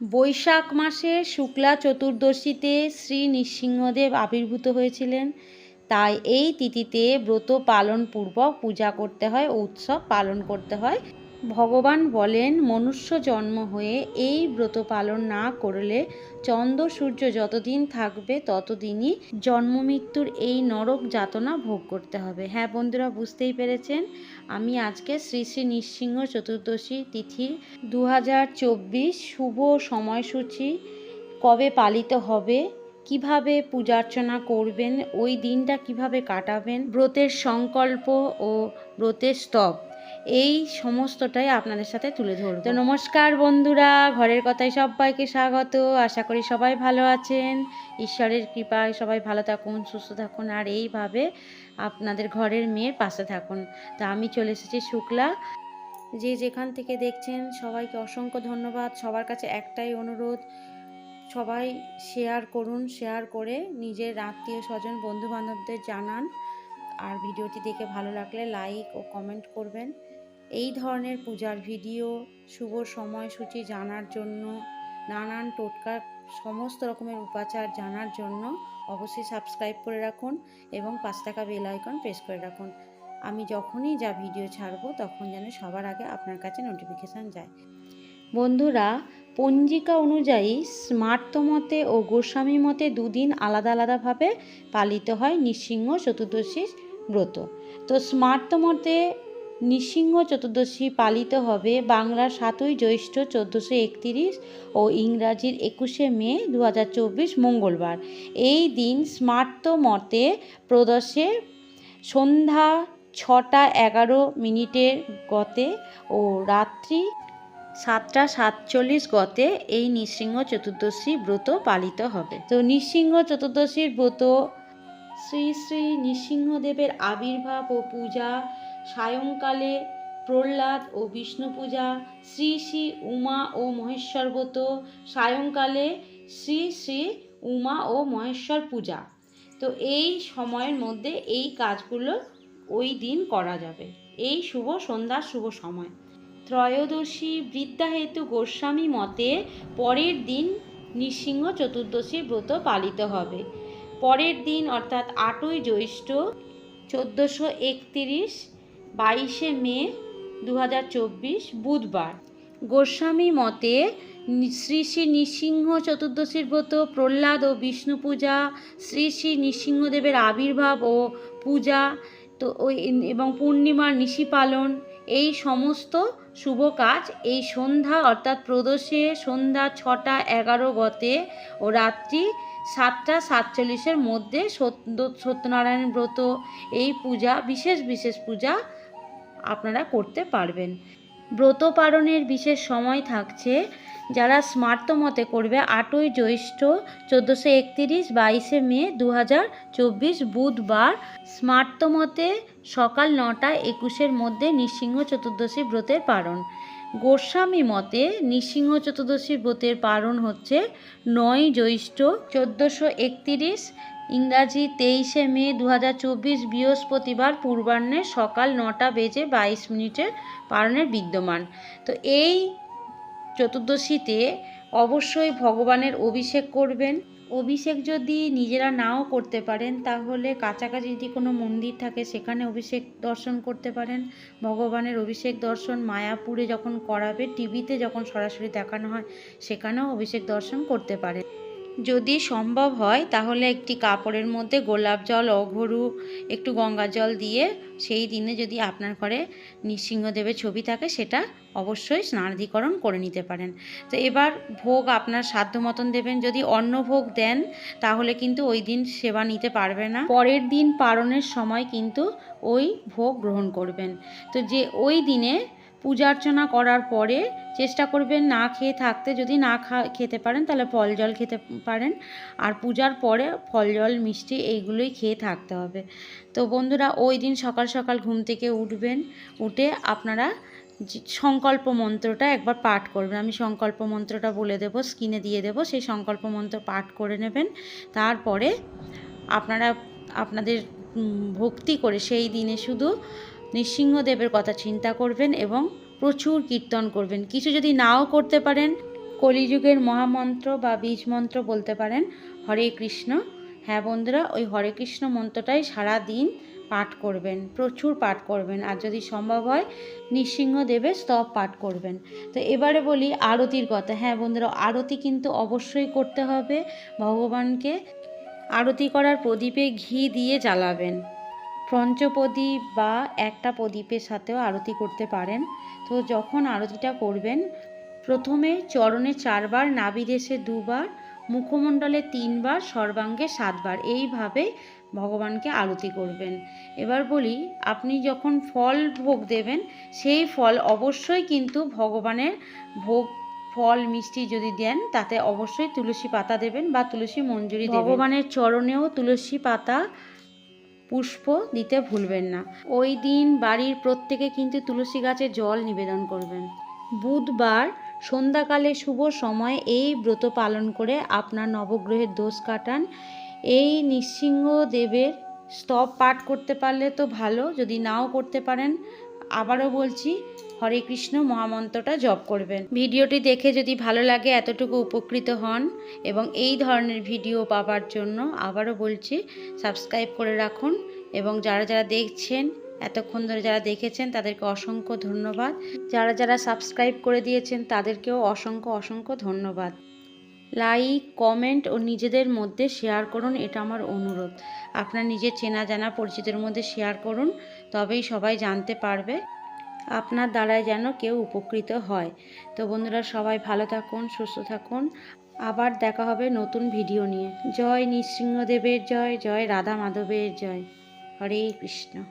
বৈশাখ মাসে শুক্লা চতুর্দশীতে শ্রী নৃসিংহদেব আবির্ভূত হয়েছিলেন। তাই এই তিথিতে ব্রত পালন পূর্বক পূজা করতে হয়, উৎসব পালন করতে হয়। ভগবান বলেন, মনুষ্য জন্ম হয়ে এই ব্রত পালন না করলে চন্দ্র সূর্য যতদিন থাকবে ততদিনই জন্ম মৃত্যুর এই নরক যাতনা ভোগ করতে হবে। হ্যাঁ বন্ধুরা, বুঝতেই পেরেছেন? আমি আজকে শ্রী শ্রী নৃসিংহ চতুর্দশী তিথি দু হাজার চব্বিশ শুভ সময়সূচি কবে পালিত হবে, কীভাবে পূজা অর্চনা করবেন, ওই দিনটা কীভাবে কাটাবেন, ব্রতের সংকল্প ও ব্রতের স্তব এই সমস্তটাই আপনাদের সাথে তুলে ধরব। তো নমস্কার বন্ধুরা ঘরের কথায় সবাইকে স্বাগত। আশা করি সবাই ভালো আছেন। ঈশ্বরের কৃপায় সবাই ভালো থাকুন সুস্থ থাকুন আর এইভাবে আপনাদের ঘরের মেয়ের পাশে থাকুন। তা আমি চলে এসেছি শুক্লা। যে যেখান থেকে দেখছেন সবাইকে অসংখ্য ধন্যবাদ। সবার কাছে একটাই অনুরোধ সবাই শেয়ার করুন শেয়ার করে নিজের আত্মীয় স্বজন বন্ধু বান্ধবদের জানান। আর ভিডিওটি দেখে ভালো লাগলে লাইক ও কমেন্ট করবেন। এই ধরনের পূজার ভিডিও, শুভ সময়সূচি জানার জন্য, নানান টোটকা, সমস্ত রকমের উপাচার জানার জন্য অবশ্যই সাবস্ক্রাইব করে রাখুন এবং পাঁচ টাকা বেল আইকন প্রেস করে রাখুন। আমি যখনই যা ভিডিও ছাড়বো, তখন যেন সবার আগে আপনার কাছে নোটিফিকেশান যায়। বন্ধুরা, পঞ্জিকা অনুযায়ী স্মার্ত মতে ও গোস্বামী মতে দুদিন আলাদা আলাদাভাবে পালিত হয় নৃসিংহ চতুর্দশী ব্রত। তো স্মার্ত মতে নৃসিংহ চতুর্দশী পালিত হবে বাংলার সাতই জ্যৈষ্ঠ চোদ্দোশো একতিরিশ ও ইংরাজির একুশে মে দু হাজার চব্বিশ মঙ্গলবার। এই দিন স্মার্ত মতে প্রদর্শে সন্ধ্যা ছটা এগারো মিনিটের গতে ও রাত্রি সাতটা সাতচল্লিশ গতে এই নৃসিংহ চতুর্দশী ব্রত পালিত হবে। তো নৃসিংহ চতুর্দশীর ব্রত শ্রী শ্রী নৃসিংহদেবের আবির্ভাব ও পূজা সায়ংকালে প্রহ্লাদ ও বিষ্ণু পূজা শ্রী শ্রী উমা ও মহেশ্বর ব্রত সায়ংকালে শ্রী শ্রী উমা ও মহেশ্বর পূজা তো এই সময়ের মধ্যে এই কাজগুলো ওই দিন করা যাবে। এই শুভ সন্ধ্যার শুভ সময়। ত্রয়োদশী বৃদ্ধাহেতু গোস্বামী মতে পরের দিন নৃসিংহ চতুর্দশী ব্রত পালিত হবে। পরের দিন অর্থাৎ আটই জ্যৈষ্ঠ চোদ্দোশো একতিরিশ বাইশে মে দু হাজার চব্বিশ বুধবার। গোস্বামী মতে, শ্রী শ্রী নৃসিংহ চতুর্দশীর ব্রত, প্রহ্লাদ ও বিষ্ণু পূজা, শ্রী শ্রী নৃসিংহদেবের আবির্ভাব ও পূজা, তো ওই এবং পূর্ণিমার নিশি পালন, এই সমস্ত শুভ কাজ এই সন্ধ্যা অর্থাৎ প্রদোষে সন্ধ্যা ছটা এগারো গতে ও রাত্রি সাতটা সাতচল্লিশের মধ্যে সত্য সত্যনারায়ণ ব্রত, এই পূজা বিশেষ বিশেষ পূজা আপনারা করতে পারবেন। ব্রত পালনের বিশেষ সময় থাকছে, যারা স্মার্ত মতে করবে আটই জ্যৈষ্ঠ চোদ্দোশো একতিরিশ বাইশে মে দু হাজার চব্বিশ বুধবার। স্মার্ত মতে সকাল নটা একুশের মধ্যে নৃসিংহ চতুর্দশী ব্রতের পালন। গোস্বামী মতে নৃসিংহ চতুর্দশী ব্রতের পালন হচ্ছে নয় জ্যৈষ্ঠ চোদ্দোশো একতিরিশ ইংরাজি তেইশে মে দু হাজার চব্বিশ বৃহস্পতিবার পূর্বাহ্নে সকাল নটা বেজে বাইশ মিনিটের পালনের বিদ্যমান। তো এই চতুর্দশীতে অবশ্যই ভগবানের অভিষেক করবেন। অভিষেক যদি নিজেরা নাও করতে পারেন, তাহলে কাছাকাছি যদি কোনো মন্দির থাকে, সেখানে অভিষেক দর্শন করতে পারেন। ভগবানের অভিষেক দর্শন মায়াপুরে যখন করাবে, টিভিতে যখন সরাসরি দেখানো হয়, সেখানেও অভিষেক দর্শন করতে পারেন। যদি সম্ভব হয়, তাহলে একটি কাপড়ের মধ্যে গোলাপ জল, অঘরু, একটু গঙ্গা জল দিয়ে সেই দিনে যদি আপনার ঘরে নৃসিংহদেবের ছবি থাকে, সেটা অবশ্যই স্নানাধিকরণ করে নিতে পারেন। তো এবার ভোগ আপনার সাধ্য মতন দেবেন। যদি অন্ন ভোগ দেন, তাহলে কিন্তু ওই দিন সেবা নিতে পারবে না। পরের দিন পালনের সময় কিন্তু ওই ভোগ গ্রহণ করবেন। তো যে ওই দিনে পূজা অর্চনা করার পরে চেষ্টা করবেন না খেয়ে থাকতে। যদি না খা, খেতে পারেন, তাহলে ফল জল খেতে পারেন। আর পূজার পরে ফল জল, মিষ্টি এইগুলোই খেয়ে থাকতে হবে। তো বন্ধুরা, ওই দিন সকাল সকাল ঘুম থেকে উঠবেন, উঠে আপনারা সংকল্প মন্ত্রটা একবার পাঠ করবেন। আমি সংকল্প মন্ত্রটা বলে দেবো, স্ক্রিনে দিয়ে দেবো, সেই সংকল্প মন্ত্র পাঠ করে নেবেন। তারপরে আপনারা, আপনাদের ভক্তি করে সেই দিনে শুধু নৃসিংহদেবের কথা চিন্তা করবেন এবং প্রচুর কীর্তন করবেন। কিছু যদি নাও করতে পারেন, কলিযুগের মহামন্ত্র বা বীজ মন্ত্র বলতে পারেন, হরে কৃষ্ণ। হ্যাঁ বন্ধুরা, ওই হরে কৃষ্ণ মন্ত্রটাই সারা দিন পাঠ করবেন, প্রচুর পাঠ করবেন। আর যদি সম্ভব হয় নৃসিংহদেবের স্তব পাঠ করবেন। তো এবারে বলি আরতির কথা। হ্যাঁ বন্ধুরা, আরতি কিন্তু অবশ্যই করতে হবে। ভগবানকে আরতি করার প্রদীপে ঘি দিয়ে জ্বালাবেন। পঞ্চপ্রদীপ বা একটা প্রদীপের সাথেও আরতি করতে পারেন। তো যখন আরতিটা করবেন, প্রথমে চরণে চারবার নাভিদেশে দুবার, মুখমণ্ডলে তিনবার, সর্বাঙ্গে সাতবার, এইভাবে ভগবানকে আরতি করবেন। এবার বলি, আপনি যখন ফল ভোগ দেবেন, সেই ফল অবশ্যই কিন্তু ভগবানের ভোগ, ফল, মিষ্টি যদি দেন, তাতে অবশ্যই তুলসী পাতা দেবেন বা তুলসী মঞ্জুরি ভগবানের চরণেও তুলসী পাতা পুষ্প দিতে ভুলবেন না। ওই দিন বাড়ির প্রত্যেকে কিন্তু তুলসী গাছে জল নিবেদন করবেন। বুধবার সন্ধ্যাকালে শুভ সময়ে এই ব্রত পালন করে আপনার নবগ্রহের দোষ কাটান। এই নৃসিংহ দেবের স্তব পাঠ করতে পারলে তো ভালো, যদি নাও করতে পারেন আবারও বলছি, হরে কৃষ্ণ, মহামন্ত্রটা জপ করবেন। ভিডিওটি দেখে যদি ভালো লাগে, এতটুকু উপকৃত হন এবং এই ধরনের ভিডিও পাওয়ার জন্য আবারও বলছি, সাবস্ক্রাইব করে রাখুন এবং যারা যারা দেখছেন, এতক্ষণ ধরে যারা দেখেছেন, তাদেরকে অসংখ্য ধন্যবাদ। যারা যারা সাবস্ক্রাইব করে দিয়েছেন, তাদেরকেও অসংখ্য অসংখ্য ধন্যবাদ। লাইক, কমেন্ট ও নিজেদের মধ্যে শেয়ার করুন, এটা আমার অনুরোধ। আপনার নিজের চেনা জানা পরিচিতের মধ্যে শেয়ার করুন, তবেই সবাই জানতে পারবে আপনার দ্বারায় যেন কেউ উপকৃত হয়। তো বন্ধুরা, সবাই ভালো থাকুন, সুস্থ থাকুন। আবার দেখা হবে নতুন ভিডিও নিয়ে। জয় নৃসিংহদেবের জয় জয় রাধা মাধবের জয়। হরে কৃষ্ণ।